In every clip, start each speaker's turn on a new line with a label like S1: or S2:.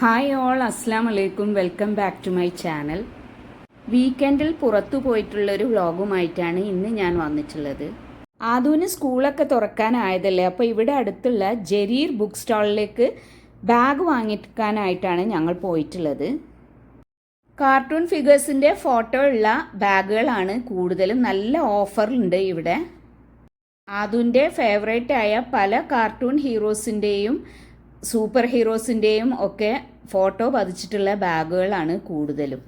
S1: Hi all അസ്സാം വലൈക്കും welcome back to my channel വീക്കെൻഡിൽ പുറത്തു പോയിട്ടുള്ളൊരു വ്ളോഗുമായിട്ടാണ് ഇന്ന് ഞാൻ വന്നിട്ടുള്ളത്. ആദൂന് സ്കൂളൊക്കെ തുറക്കാനായതല്ലേ അപ്പോൾ ഇവിടെ അടുത്തുള്ള ജരീർ ബുക്ക് സ്റ്റാളിലേക്ക് ബാഗ് വാങ്ങിക്കാനായിട്ടാണ് ഞങ്ങൾ പോയിട്ടുള്ളത്. കാർട്ടൂൺ ഫിഗേഴ്സിന്റെ ഫോട്ടോ ഉള്ള ബാഗുകളാണ് കൂടുതലും നല്ല ഓഫറുണ്ട് ഇവിടെ. ആദുന്റെ ഫേവറേറ്റ് ആയ പല കാർട്ടൂൺ ഹീറോസിന്റെയും സൂപ്പർ ഹീറോസിന്റെയും ഒക്കെ ഫോട്ടോ പതിച്ചിട്ടുള്ള ബാഗുകളാണ് കൂടുതലും.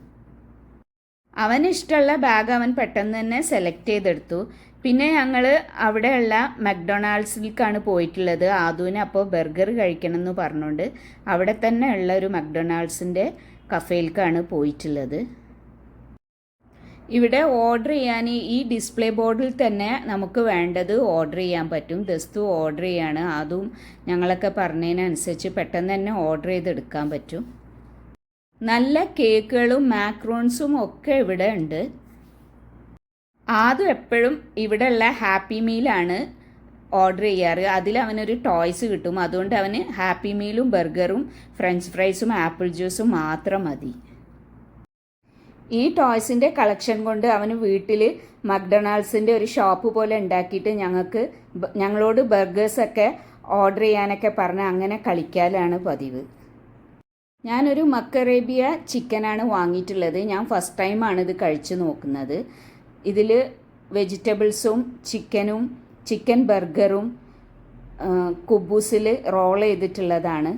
S1: അവന് ഇഷ്ടമുള്ള ബാഗ് അവൻ പെട്ടെന്ന് തന്നെ സെലക്ട് ചെയ്തെടുത്തു. പിന്നെ ഞങ്ങൾ അവിടെയുള്ള മക്ഡൊണാൾഡ്സിലേക്കാണ് പോയിട്ടുള്ളത്. ആദുവിന് അപ്പോൾ ബർഗർ കഴിക്കണം എന്ന് പറഞ്ഞുകൊണ്ട് അവിടെ തന്നെ ഉള്ള ഒരു മക്ഡൊണാൾഡ്സിന്റെ കഫേയിലേക്കാണ് പോയിട്ടുള്ളത്. ഇവിടെ ഓർഡർ ചെയ്യാൻ ഈ ഡിസ്പ്ലേ ബോർഡിൽ തന്നെ നമുക്ക് വേണ്ടത് ഓർഡർ ചെയ്യാൻ പറ്റും. ദസ്തു ഓർഡർ ചെയ്യാണ്. അതും ഞങ്ങളൊക്കെ പറഞ്ഞതിനനുസരിച്ച് പെട്ടെന്ന് തന്നെ ഓർഡർ ചെയ്തെടുക്കാൻ പറ്റും. നല്ല കേക്കുകളും മാക്രോൺസും ഒക്കെ ഇവിടെ ഉണ്ട്. ആദ്യം എപ്പോഴും ഇവിടെയുള്ള ഹാപ്പി മീലാണ് ഓർഡർ ചെയ്യാറ്. അതിൽ അവനൊരു ടോയ്സ് കിട്ടും. അതുകൊണ്ട് അവന് ഹാപ്പി മീലും ബർഗറും ഫ്രഞ്ച് ഫ്രൈസും ആപ്പിൾ ജ്യൂസും മാത്രം മതി. ഈ ടോയ്സിന്റെ കളക്ഷൻ കൊണ്ട് അവന് വീട്ടിൽ മക്ഡൊണാൾഡ്സിന്റെ ഒരു ഷോപ്പ് പോലെ ഉണ്ടാക്കിയിട്ട് ഞങ്ങൾക്ക് ഞങ്ങളോട് ബർഗേഴ്സൊക്കെ ഓർഡർ ചെയ്യാനൊക്കെ പറഞ്ഞ് അങ്ങനെ കളിക്കാനാണ് പതിവ്. ഞാനൊരു മക്കറേബിയ ചിക്കനാണ് വാങ്ങിയിട്ടുള്ളത്. ഞാൻ ഫസ്റ്റ് ടൈമാണ് ഇത് കഴിച്ചു നോക്കുന്നത്. ഇതിൽ വെജിറ്റബിൾസും ചിക്കനും ചിക്കൻ ബർഗറും കുബൂസിൽ റോൾ ചെയ്തിട്ടുള്ളതാണ്.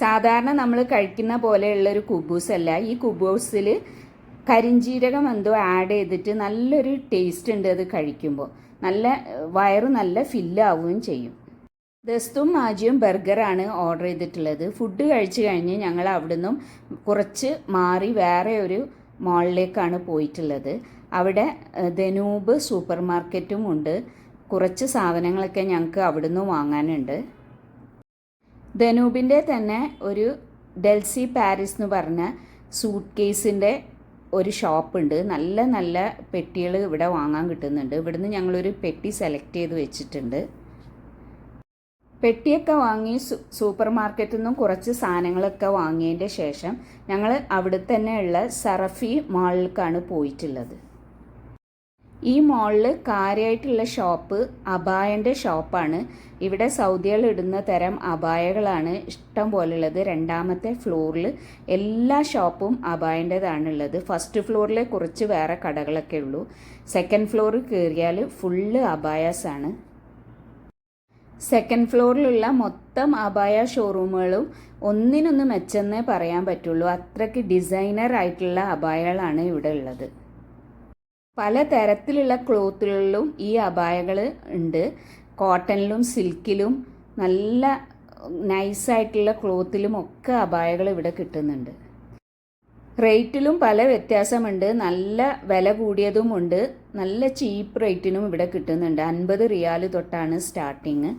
S1: സാധാരണ നമ്മൾ കഴിക്കുന്ന പോലെയുള്ളൊരു കുബൂസ് അല്ല ഈ കുബൂസിൽ കരിഞ്ജീരകം എന്തോ ആഡ് ചെയ്തിട്ട് നല്ലൊരു ടേസ്റ്റ് ഉണ്ട് അത് കഴിക്കുമ്പോൾ നല്ല വയറ് നല്ല ഫില്ലാവുകയും ചെയ്യും. ദസ്തും മാജിയും ബർഗറാണ് ഓർഡർ ചെയ്തിട്ടുള്ളത്. ഫുഡ് കഴിച്ചു കഴിഞ്ഞ് ഞങ്ങൾ അവിടുന്ന് കുറച്ച് മാറി വേറെ ഒരു മാളിലേക്കാണ് പോയിട്ടുള്ളത്. അവിടെ ധനൂബ് സൂപ്പർ മാർക്കറ്റും ഉണ്ട്. കുറച്ച് സാധനങ്ങളൊക്കെ ഞങ്ങൾക്ക് അവിടുന്ന് വാങ്ങാനുണ്ട്. ധനൂപിന്റെ തന്നെ ഒരു ഡെൽസി പാരീസ് എന്ന് പറഞ്ഞ സൂട്ട് കേസിന്റെ ഒരു ഷോപ്പുണ്ട്. നല്ല നല്ല പെട്ടികൾ ഇവിടെ വാങ്ങാൻ കിട്ടുന്നുണ്ട്. ഇവിടുന്ന് ഞങ്ങളൊരു പെട്ടി സെലക്ട് ചെയ്ത് വെച്ചിട്ടുണ്ട്. പെട്ടിയൊക്കെ വാങ്ങി സൂപ്പർ മാർക്കറ്റിൽ നിന്നും കുറച്ച് സാധനങ്ങളൊക്കെ വാങ്ങിയതിന്റെ ശേഷം ഞങ്ങൾ അവിടെ തന്നെയുള്ള സറഫി മാളിലേക്കാണ് പോയിട്ടുള്ളത്. ഈ മോളിൽ കാര്യമായിട്ടുള്ള ഷോപ്പ് അബായന്റെ ഷോപ്പാണ് ഇവിടെ സൗദികൾ ഇടുന്ന തരം അബായകളാണ് ഇഷ്ടം പോലുള്ളത്. രണ്ടാമത്തെ ഫ്ലോറിൽ എല്ലാ ഷോപ്പും അബായന്റെതാണുള്ളത് ഫസ്റ്റ് ഫ്ലോറിലെ കുറച്ച് വേറെ കടകളൊക്കെ ഉള്ളൂ. സെക്കൻഡ് ഫ്ലോറിൽ കയറിയാൽ ഫുള്ള് അബായാസ് ആണ് സെക്കൻഡ് ഫ്ലോറിലുള്ള മൊത്തം അബായ ഷോറൂമുകളും ഒന്നിനൊന്ന് മെച്ചെന്നേ പറയാൻ പറ്റുള്ളൂ. അത്രയ്ക്ക് ഡിസൈനർ ആയിട്ടുള്ള അബായകളാണ് ഇവിടെ ഉള്ളത്. പല തരത്തിലുള്ള ക്ലോത്തുകളിലും ഈ അബായകൾ ഉണ്ട്. കോട്ടണിലും സിൽക്കിലും നല്ല നൈസായിട്ടുള്ള ക്ലോത്തിലും ഒക്കെ അബായകൾ ഇവിടെ കിട്ടുന്നുണ്ട്. റേറ്റിലും പല വ്യത്യാസമുണ്ട്. നല്ല വില കൂടിയതുമുണ്ട്. നല്ല ചീപ്പ് റേറ്റിനും ഇവിടെ കിട്ടുന്നുണ്ട്. അൻപത് റിയാൽ തൊട്ടാണ് സ്റ്റാർട്ടിങ്.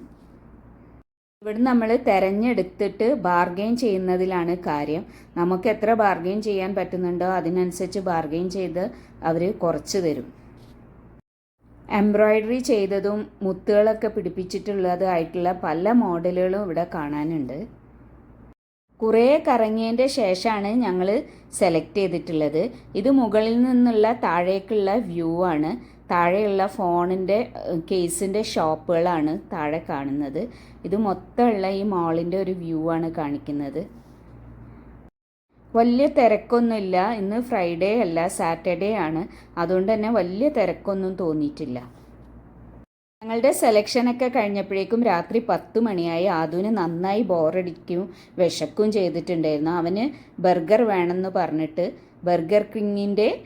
S1: ഇവിടെ നമ്മൾ തിരഞ്ഞെടുത്തിട്ട് ബാർഗെയിൻ ചെയ്യുന്നതിലാണ് കാര്യം. നമുക്ക് എത്ര ബാർഗെയിൻ ചെയ്യാൻ പറ്റുന്നുണ്ടോ അതിനനുസരിച്ച് ബാർഗെയിൻ ചെയ്ത് അവർ കുറച്ച് തരും. എംബ്രോയ്ഡറി ചെയ്തതും മുത്തുകളൊക്കെ പിടിപ്പിച്ചിട്ടുള്ളതായിട്ടുള്ള പല മോഡലുകളും ഇവിടെ കാണാനുണ്ട്. കുറേ കറങ്ങിയതിന്റെ ശേഷമാണ് ഞങ്ങൾ സെലക്ട് ചെയ്തിട്ടുള്ളത്. ഇത് മുകളിൽ നിന്നുള്ള താഴേക്കുള്ള വ്യൂ ആണ്. താഴെയുള്ള ഫോണിന്റെ കേസിന്റെ ഷോപ്പുകളാണ് താഴെ കാണുന്നത്. ഇത് മൊത്തമുള്ള ഈ മാളിന്റെ ഒരു വ്യൂ ആണ് കാണിക്കുന്നത്. വലിയ തിരക്കൊന്നുമില്ല. ഇന്ന് ഫ്രൈഡേ അല്ല സാറ്റർഡേ ആണ്. അതുകൊണ്ട് തന്നെ വലിയ തിരക്കൊന്നും തോന്നിയിട്ടില്ല. ഞങ്ങളുടെ സെലക്ഷനൊക്കെ കഴിഞ്ഞപ്പോഴേക്കും രാത്രി പത്ത് മണിയായി. ആദുവിന് നന്നായി ബോറടിക്കും വിശക്കും ചെയ്തിട്ടുണ്ടായിരുന്നു. അവന് ബർഗർ വേണമെന്ന് പറഞ്ഞിട്ട് ബർഗർ കിങ്ങിന്റെ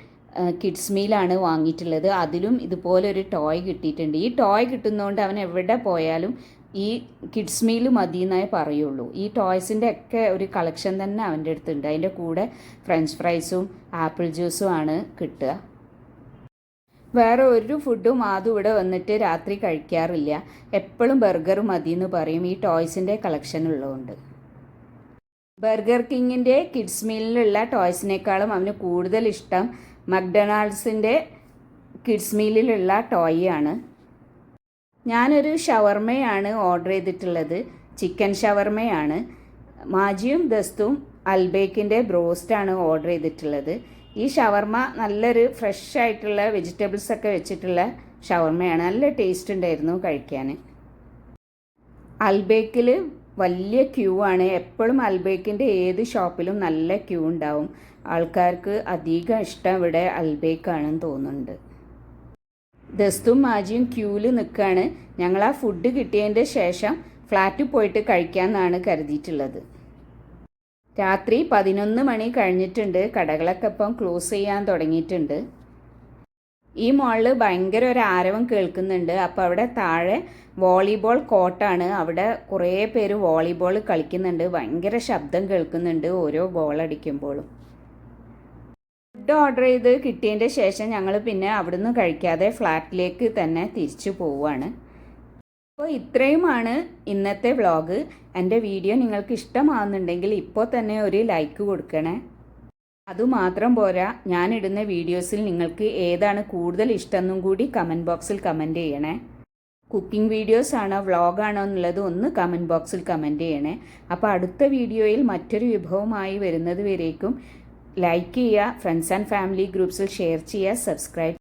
S1: കിഡ്സ് മീലാണ് വാങ്ങിയിട്ടുള്ളത്. അതിലും ഇതുപോലെ ഒരു ടോയ് കിട്ടിയിട്ടുണ്ട്. ഈ ടോയ് കിട്ടുന്നതുകൊണ്ട് അവൻ എവിടെ പോയാലും ഈ കിഡ്സ് മീൽ മതി എന്നേ പറയുള്ളൂ. ഈ ടോയ്സിന്റെ ഒക്കെ ഒരു കളക്ഷൻ തന്നെ അവന്റെ അടുത്തുണ്ട്. അതിന്റെ കൂടെ ഫ്രഞ്ച് ഫ്രൈസും ആപ്പിൾ ജ്യൂസും ആണ് കിട്ടുക. വേറെ ഒരു ഫുഡും ആദ്യം ഇവിടെ വന്നിട്ട് രാത്രി കഴിക്കാറില്ല. എപ്പോഴും ബർഗർ മതി എന്ന് പറയും. ഈ ടോയ്സിന്റെ കളക്ഷൻ ഉള്ളതുകൊണ്ട് ബർഗർ കിങ്ങിന്റെ കിഡ്സ് മീലിലുള്ള ടോയ്സിനേക്കാളും അവന് കൂടുതൽ ഇഷ്ടം മക്ഡൊണാൾഡ്സിന്റെ കിഡ്സ് മീലിലുള്ള ടോയ് ആണ് ഞാനൊരു ഷവർമയാണ് ഓർഡർ ചെയ്തിട്ടുള്ളത്. ചിക്കൻ ഷവർമയാണ്. മാജിയും ദസ്തും അൽബേക്കിന്റെ ബ്രോസ്റ്റാണ് ഓർഡർ ചെയ്തിട്ടുള്ളത്. ഈ ഷവർമ നല്ലൊരു ഫ്രഷ് ആയിട്ടുള്ള വെജിറ്റബിൾസ് ഒക്കെ വെച്ചിട്ടുള്ള ഷവർമയാണ്. നല്ല ടേസ്റ്റ് ഉണ്ടായിരുന്നു കഴിക്കാൻ. അൽബേക്കിൽ വലിയ ക്യൂ ആണ്. എപ്പോഴും അൽബേക്കിന്റെ ഏത് ഷോപ്പിലും നല്ല ക്യൂ ഉണ്ടാവും. ആൾക്കാർക്ക് അധികം ഇഷ്ടം ഇവിടെ അൽബേക്കാണെന്ന് തോന്നുന്നുണ്ട്. ദസ്തും മാജിയും ക്യൂവിൽ നിൽക്കുകയാണ് ഞങ്ങൾ ആ ഫുഡ് കിട്ടിയതിന്റെ ശേഷം ഫ്ലാറ്റിൽ പോയിട്ട് കഴിക്കാമെന്നാണ് കരുതിയിട്ടുള്ളത്. രാത്രി പതിനൊന്ന് മണി കഴിഞ്ഞിട്ടുണ്ട്. കടകളൊക്കെ ഇപ്പം ക്ലോസ് ചെയ്യാൻ തുടങ്ങിയിട്ടുണ്ട്. ഈ മോളിൽ ഭയങ്കര ഒരു ആരവം കേൾക്കുന്നുണ്ട്. അപ്പോൾ അവിടെ താഴെ വോളിബോൾ കോട്ടാണ് അവിടെ കുറേ പേര് വോളിബോൾ കളിക്കുന്നുണ്ട്. ഭയങ്കര ശബ്ദം കേൾക്കുന്നുണ്ട് ഓരോ ബോൾ അടിക്കുമ്പോഴും. ഫുഡ് ഓർഡർ ചെയ്ത് കിട്ടിയതിന്റെ ശേഷം ഞങ്ങൾ പിന്നെ അവിടുന്ന് കഴിക്കാതെ ഫ്ലാറ്റിലേക്ക് തന്നെ തിരിച്ചു പോവുകയാണ്. അപ്പോൾ ഇത്രയുമാണ് ഇന്നത്തെ വ്ളോഗ് എന്റെ വീഡിയോ നിങ്ങൾക്ക് ഇഷ്ടമാകുന്നുണ്ടെങ്കിൽ ഇപ്പോൾ തന്നെ ഒരു ലൈക്ക് കൊടുക്കണേ. അതുമാത്രം പോരാ ഞാനിടുന്ന വീഡിയോസിൽ നിങ്ങൾക്ക് ഏതാണ് കൂടുതൽ ഇഷ്ടമെന്നും കൂടി കമന്റ് ബോക്സിൽ കമന്റ് ചെയ്യണേ. കുക്കിംഗ് വീഡിയോസ് ആണോ വ്ളോഗാണോ എന്നുള്ളത് ഒന്ന് കമന്റ് ബോക്സിൽ കമന്റ് ചെയ്യണേ. അപ്പോൾ അടുത്ത വീഡിയോയിൽ മറ്റൊരു വിഭവമായി വരുന്നത് വരേക്കും. ലൈക്ക് ചെയ്യുക ഫ്രണ്ട്സ് ആൻഡ് ഫാമിലി ഗ്രൂപ്പ്സിൽ ഷെയർ ചെയ്യുക സബ്സ്ക്രൈബ്